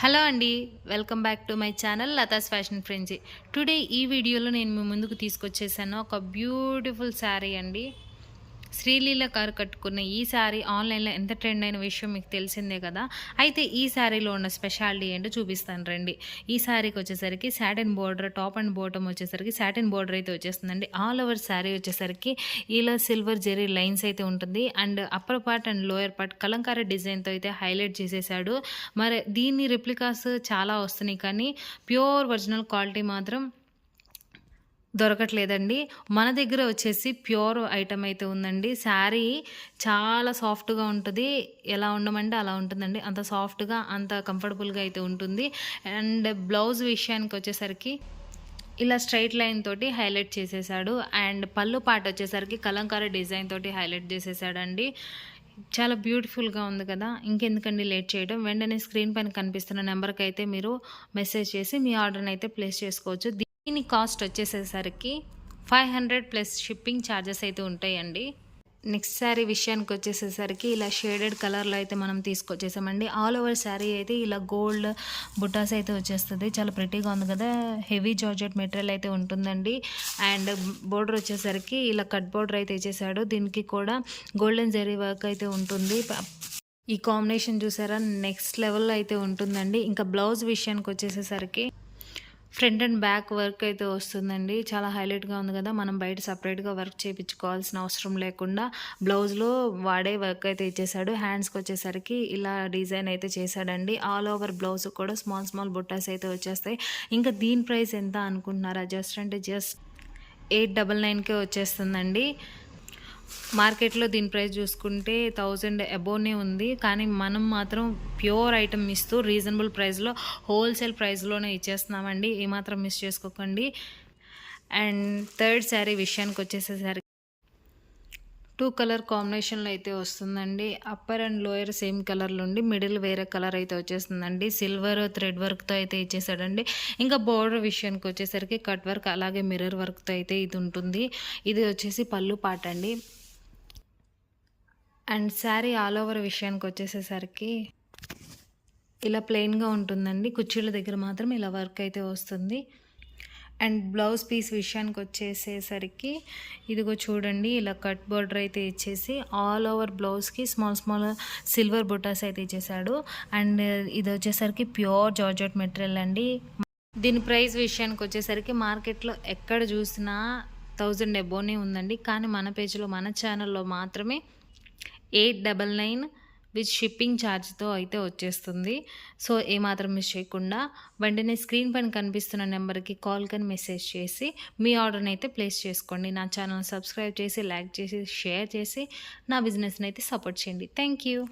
Hello అండి welcome back to my channel Latha's fashion friends today ఈ వీడియోలో నేను మీ ముందుకు తీసుకొచ్చేసాను ఒక బ్యూటిఫుల్ శారీ అండి. శ్రీలీల కారు కట్టుకున్న ఈ శారీ ఆన్లైన్లో ఎంత ట్రెండ్ అయిన విషయం మీకు తెలిసిందే కదా. అయితే ఈ శారీలో ఉన్న స్పెషాలిటీ ఏంటో చూపిస్తాను రండి. ఈ శారీకి వచ్చేసరికి satin border top and bottom వచ్చేసరికి సాటిన్ బోర్డర్ అయితే వచ్చేస్తుందండి. ఆల్ ఓవర్ శారీ వచ్చేసరికి ఇలా సిల్వర్ జెరీ లైన్స్ అయితే ఉంటుంది. And upper part and lower part Kalamkari డిజైన్తో అయితే హైలైట్ చేసేసాడు. మరి దీన్ని రిప్లికాస్ చాలా వస్తున్నాయి కానీ ప్యూర్ ఒరిజినల్ క్వాలిటీ మాత్రం దొరకట్లేదండి. మన దగ్గర వచ్చేసి ప్యూర్ ఐటమ్ అయితే ఉందండి. శారీ చాలా సాఫ్ట్గా ఉంటుంది. ఎలా ఉండమంటే అలా ఉంటుందండి. అంత సాఫ్ట్గా అంత కంఫర్టబుల్గా అయితే ఉంటుంది. అండ్ బ్లౌజ్ విషయానికి వచ్చేసరికి ఇలా స్ట్రైట్ లైన్ తోటి హైలైట్ చేసేసాడు. అండ్ పళ్ళు పాట వచ్చేసరికి కలంకారీ డిజైన్ తోటి హైలైట్ చేసేసాడండి. చాలా బ్యూటిఫుల్గా ఉంది కదా. ఇంకెందుకండి లేట్ చేయడం వెంటనే స్క్రీన్ పైన కనిపిస్తున్న నెంబర్కి అయితే మీరు మెసేజ్ చేసి మీ ఆర్డర్ని అయితే ప్లేస్ చేసుకోవచ్చు. దీని cost వచ్చేసేసరికి five hundred plus shipping charges అయితే ఉంటాయండి. నెక్స్ట్ శారీ విషయానికి వచ్చేసేసరికి ఇలా షేడెడ్ కలర్లో అయితే మనం తీసుకొచ్చేసామండి. ఆల్ ఓవర్ శారీ అయితే ఇలా గోల్డ్ బుట్టాస్ అయితే వచ్చేస్తుంది. చాలా ప్రిటీగా ఉంది కదా. హెవీ జార్జెట్ మెటీరియల్ అయితే ఉంటుందండి. అండ్ బోర్డర్ వచ్చేసరికి ఇలా కట్ బోర్డర్ అయితే ఇచ్చేసాడు. దీనికి కూడా గోల్డెన్ జరీ వర్క్ అయితే ఉంటుంది. ఈ కాంబినేషన్ చూసారా? నెక్స్ట్ లెవెల్లో అయితే ఉంటుందండి. ఇంకా బ్లౌజ్ విషయానికి వచ్చేసేసరికి ఫ్రంట్ అండ్ బ్యాక్ వర్క్ అయితే వస్తుందండి. చాలా హైలైట్గా ఉంది కదా. మనం బయట సపరేట్గా వర్క్ చేయించుకోవాల్సిన అవసరం లేకుండా బ్లౌజ్లో వాడే వర్క్ అయితే ఇచ్చేసాడు. హ్యాండ్స్కి వచ్చేసరికి ఇలా డిజైన్ అయితే చేశాడండి. ఆల్ ఓవర్ బ్లౌజ్ కూడా స్మాల్ స్మాల్ బుట్టాస్ అయితే వచ్చేస్తాయి. ఇంకా దీని ప్రైస్ ఎంత అనుకుంటున్నారా? జస్ట్ అంటే జస్ట్ ఎయిట్ డబల్ నైన్కే వచ్చేస్తుందండి. మార్కెట్లో దీని ప్రైస్ చూసుకుంటే థౌజండ్ అబోవ్నే ఉంది. కానీ మనం మాత్రం ప్యూర్ ఐటమ్ ఇస్తూ రీజనబుల్ ప్రైస్లో హోల్సేల్ ప్రైస్లోనే ఇచ్చేస్తున్నామండి. ఏమాత్రం మిస్ చేసుకోకండి. అండ్ థర్డ్ శారీ విషయానికి వచ్చేసేసరికి టూ కలర్ కాంబినేషన్లో అయితే వస్తుందండి. అప్పర్ అండ్ లోయర్ సేమ్ కలర్లో ఉండి మిడిల్ వేరే కలర్ అయితే వచ్చేస్తుందండి. సిల్వర్ థ్రెడ్ వర్క్తో అయితే ఇచ్చేసాడండి ఇంకా బోర్డర్ విషయానికి వచ్చేసరికి కట్ వర్క్ అలాగే మిర్రర్ వర్క్తో అయితే ఇది ఉంటుంది. ఇది వచ్చేసి పళ్ళు పాట అండి. అండ్ శారీ ఆల్ ఓవర్ విషయానికి వచ్చేసేసరికి ఇలా ప్లెయిన్గా ఉంటుందండి. కుర్చీల దగ్గర మాత్రం ఇలా వర్క్ అయితే వస్తుంది. అండ్ బ్లౌజ్ పీస్ విషయానికి వచ్చేసేసరికి ఇదిగో చూడండి ఇలా కట్ బోర్డర్ అయితే ఇచ్చేసి ఆల్ ఓవర్ బ్లౌజ్కి స్మాల్ స్మాల్ సిల్వర్ బుటాస్ అయితే ఇచ్చేసాడు. అండ్ ఇది వచ్చేసరికి ప్యూర్ జార్జెట్ మెటీరియల్ అండి. దీని ప్రైస్ విషయానికి వచ్చేసరికి మార్కెట్లో ఎక్కడ చూసినా థౌజండ్ ఎబోనే ఉందండి. కానీ మన పేజ్లో మన ఛానల్లో మాత్రమే eight double nine with shipping ఛార్జ్తో అయితే వచ్చేస్తుంది. సో ఏమాత్రం మిస్ చేయకుండా వెంటనే స్క్రీన్ పైన కనిపిస్తున్న నెంబర్కి కాల్ కానీ మెసేజ్ చేసి మీ ఆర్డర్ని అయితే ప్లేస్ చేసుకోండి. నా ఛానల్ సబ్స్క్రైబ్ చేసి లైక్ చేసి షేర్ చేసి నా బిజినెస్ని అయితే సపోర్ట్ చేయండి. Thank you